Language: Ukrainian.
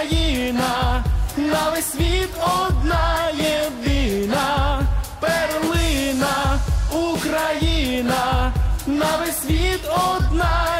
Україна, на весь світ одна єдина. Перлина, Україна, на весь світ одна